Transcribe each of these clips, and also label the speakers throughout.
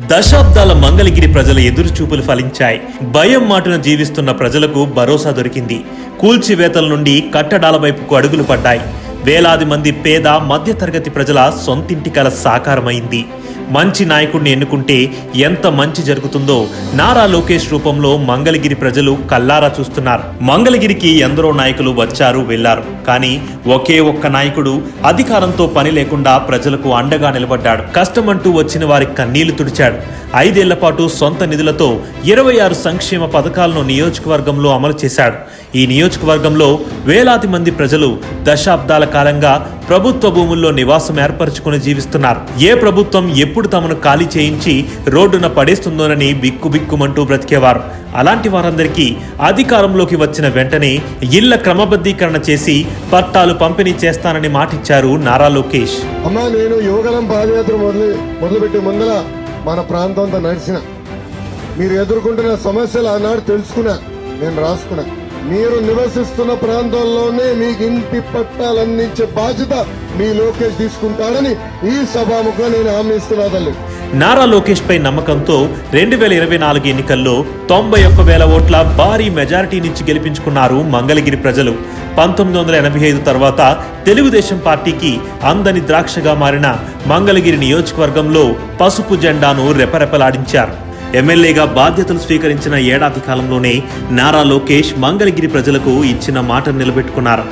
Speaker 1: దశాబ్దాల మంగళగిరి ప్రజల ఎదురుచూపులు ఫలించాయి. భయం మాటున జీవిస్తున్న ప్రజలకు భరోసా దొరికింది. కూల్చివేతల నుండి కట్టడాల వైపుకు అడుగులు పడ్డాయి. వేలాది మంది పేద మధ్యతరగతి ప్రజల సొంతింటి కల సాకారమైంది. మంచి నాయకుడిని ఎన్నుకుంటే ఎంత మంచి జరుగుతుందో నారా లోకేష్ రూపంలో మంగళగిరి ప్రజలు కల్లారా చూస్తున్నారు. మంగళగిరికి ఎందరో నాయకులు వచ్చారు వెళ్ళారు కానీ ఒకే ఒక్క నాయకుడు అధికారంతో పని లేకుండా ప్రజలకు అండగా నిలబడ్డాడు. కష్టమంటూ వచ్చిన వారి కన్నీళ్ళు తుడిచాడు. ఐదేళ్ళ పాటు సొంత నిధులతో ఇరవై ఆరు సంక్షేమ పథకాలను నియోజకవర్గంలో అమలు చేశాడు. ఈ నియోజకవర్గంలో వేలాది మంది ప్రజలు దశాబ్దాల కాలంగా ప్రభుత్వ భూముల్లో నివాసం ఏర్పరచుకుని జీవిస్తున్నారు. ఏ ప్రభుత్వం ఎప్పుడు తమను ఖాళీ చేయించి రోడ్డున పడేస్తుందోనని బిక్కుబిక్కుమంటూ బ్రతికేవారు. అలాంటి వారందరికీ అధికారంలోకి వచ్చిన వెంటనే ఇళ్ళ క్రమబద్ధీకరణ చేసి పట్టాలు పంపిణీ చేస్తానని మాటిచ్చారు నారా లోకేష్.
Speaker 2: అమ్మా నేను యువగలం పాదయాత్ర మొదలు మొదలుపెట్టే ముందర మన ప్రాంతం నడిచిన. మీరు ఎదుర్కొంటున్న సమస్యలు ఆనాడు తెలుసుకున్నా నేను రాసుకున్నా. మీరు నివసిస్తున్న ప్రాంతంలోనే మీకు ఇంటి పట్టాలు అందించే బాధ్యత మీ లోకేష్ తీసుకుంటాడని ఈ సభాముఖంగా నేను హామీ ఇస్తున్నా తల్లి.
Speaker 1: నారా లోకేష్ పై నమ్మకంతో రెండు వేల ఇరవై నాలుగు ఎన్నికల్లో తొంభై ఒక్క వేల ఓట్ల భారీ మెజారిటీ నుంచి గెలిపించుకున్నారు మంగళగిరి ప్రజలు. పంతొమ్మిది వందల ఎనభై ఐదు తర్వాత తెలుగుదేశం పార్టీకి అందని ద్రాక్షగా మారిన మంగళగిరి నియోజకవర్గంలో పసుపు జెండాను రెపరెపలాడించారు. ఎమ్మెల్యేగా బాధ్యతలు స్వీకరించిన ఏడాది కాలంలోనే నారా లోకేష్ మంగళగిరి ప్రజలకు ఇచ్చిన మాట నిలబెట్టుకున్నారు.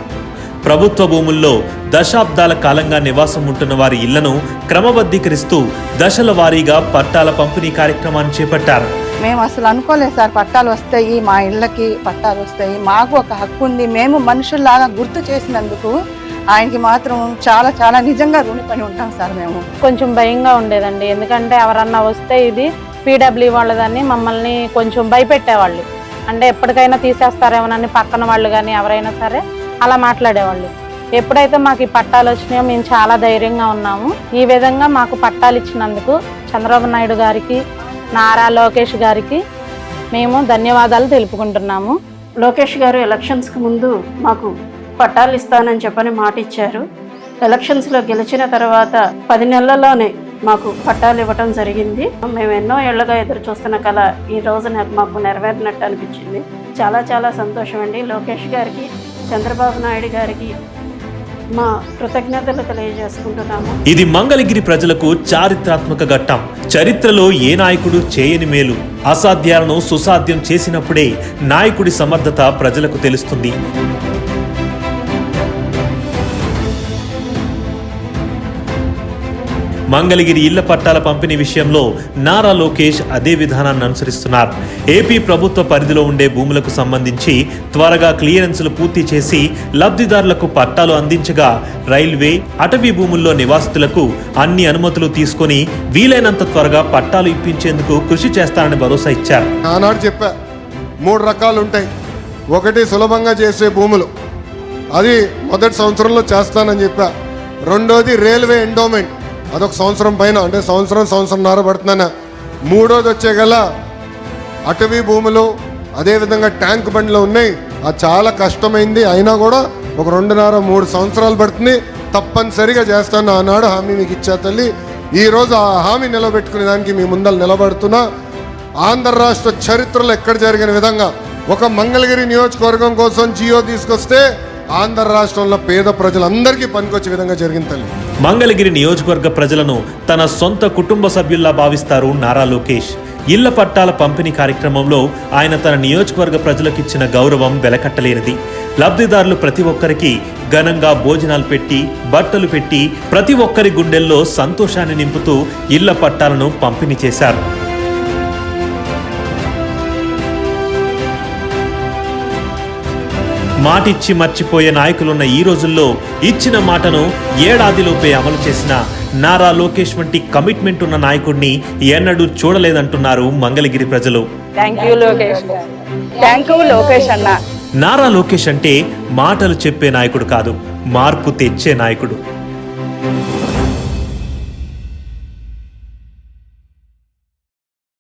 Speaker 1: ప్రభుత్వ భూముల్లో దశాబ్దాల కాలంగా నివాసం ఉంటున్న వారి ఇళ్ళను క్రమబద్ధీకరిస్తూ దశల వారీగా పట్టాల పంపిణీ కార్యక్రమాన్ని చేపట్టారు.
Speaker 3: మేము అసలు అనుకోలేదు సార్ పట్టాలు వస్తాయి మా ఇళ్ళకి పట్టాలు వస్తాయి మాకు ఒక హక్కు ఉంది మేము మనుషుల్లాగా గుర్తు చేసినందుకు ఆయనకి మాత్రం చాలా చాలా నిజంగా రుణపడి ఉంటాం సార్ మేము.
Speaker 4: కొంచెం భయంగా ఉండేదండి ఎందుకంటే ఎవరన్నా వస్తే ఇది పీడబ్ల్యూ వాళ్ళదని మమ్మల్ని కొంచెం భయపెట్టేవాళ్ళు. అంటే ఎప్పటికైనా తీసేస్తారేమోనని పక్కన వాళ్ళు కానీ ఎవరైనా సరే అలా మాట్లాడేవాళ్ళు. ఎప్పుడైతే మాకు ఈ పట్టాలు వచ్చినాయో మేము చాలా ధైర్యంగా ఉన్నాము. ఈ విధంగా మాకు పట్టాలు ఇచ్చినందుకు చంద్రబాబు నాయుడు గారికి నారా లోకేష్ గారికి మేము ధన్యవాదాలు తెలుపుకుంటున్నాము.
Speaker 5: లోకేష్ గారు ఎలక్షన్స్కి ముందు మాకు పట్టాలు ఇస్తానని చెప్పని మాట ఇచ్చారు ఎలక్షన్స్లో గెలిచిన తర్వాత పది నెలల్లోనే మాకు పట్టాలు ఇవ్వటం జరిగింది. మేము ఎన్నో ఏళ్ళుగా ఎదురు చూస్తున్న కళ ఈ రోజు మాకు నెరవేరినట్టు అనిపించింది. చాలా చాలా సంతోషం అండి. లోకేష్ గారికి చంద్రబాబు నాయుడు గారికి మా కృతజ్ఞతలు తెలియజేసుకుంటున్నాము.
Speaker 1: ఇది మంగళగిరి ప్రజలకు చారిత్రాత్మక ఘట్టం. చరిత్రలో ఏ నాయకుడు చేయని మేలు అసాధ్యాలను సుసాధ్యం చేసినప్పుడే నాయకుడి సమర్థత ప్రజలకు తెలుస్తుంది. మంగళగిరి ఇళ్ళ పట్టాల పంపిణీ విషయంలో నారా లోకేష్ అదే విధానాన్ని అనుసరిస్తున్నారు. ఏపీ ప్రభుత్వ పరిధిలో ఉండే భూములకు సంబంధించి త్వరగా క్లియరెన్సులు పూర్తి చేసి లబ్ధిదారులకు పట్టాలు అందించగా రైల్వే అటవీ భూముల్లో నివాసితులకు అన్ని అనుమతులు తీసుకొని వీలైనంత త్వరగా పట్టాలు ఇప్పించేందుకు కృషి చేస్తానని భరోసా ఇచ్చారు.
Speaker 2: ఆనాడు చెప్పా మూడు రకాలు ఉంటాయి. ఒకటి సులభంగా చేసే భూములు. అది మొదటి సంవత్సరంలో చేస్తానని చెప్పా. రెండోది రైల్వే ఎండోమెంట్. అదొక సంవత్సరం పైన అంటే సంవత్సరం సంవత్సరంన్నర పడుతుందన్న. మూడోది వచ్చే గల అటవీ భూములు అదేవిధంగా ట్యాంక్ బండ్లు ఉన్నాయి. అది చాలా కష్టమైంది. అయినా కూడా ఒక రెండున్నర మూడు సంవత్సరాలు పడుతుంది. తప్పనిసరిగా చేస్తాను ఆనాడు హామీ మీకు ఇచ్చా తల్లి. ఈరోజు ఆ హామీ నిలబెట్టుకునే దానికి మీ ముందర నిలబడుతున్నా. ఆంధ్ర రాష్ట్ర చరిత్రలో ఎక్కడ జరిగిన విధంగా ఒక మంగళగిరి నియోజకవర్గం కోసం జియో తీసుకొస్తే ఆంధ్ర రాష్ట్రంలో పేద ప్రజలందరికీ పనికొచ్చే విధంగా జరిగింది తల్లి.
Speaker 1: మంగళగిరి నియోజకవర్గ ప్రజలను తన సొంత కుటుంబ సభ్యుల్లా భావిస్తారు నారా లోకేష్. ఇళ్ళ పట్టాల పంపిణీ కార్యక్రమంలో ఆయన తన నియోజకవర్గ ప్రజలకిచ్చిన గౌరవం వెలకట్టలేనిది. లబ్ధిదారులు ప్రతి ఒక్కరికి ఘనంగా భోజనాలు పెట్టి బట్టలు పెట్టి ప్రతి ఒక్కరి గుండెల్లో సంతోషాన్ని నింపుతూ ఇళ్ళ పట్టాలను పంపిణీ చేశారు. మాటిచ్చి మర్చిపోయే నాయకులున్న ఈ రోజుల్లో ఇచ్చిన మాటను ఏడాదిలోపే అమలు చేసిన నారా లోకేష్ వంటి కమిట్మెంట్ ఉన్న నాయకుడిని ఎన్నడూ చూడలేదంటున్నారు మంగళగిరి ప్రజలు. నారా లోకేష్ అంటే మాటలు చెప్పే నాయకుడు కాదు మార్పు తెచ్చే నాయకుడు.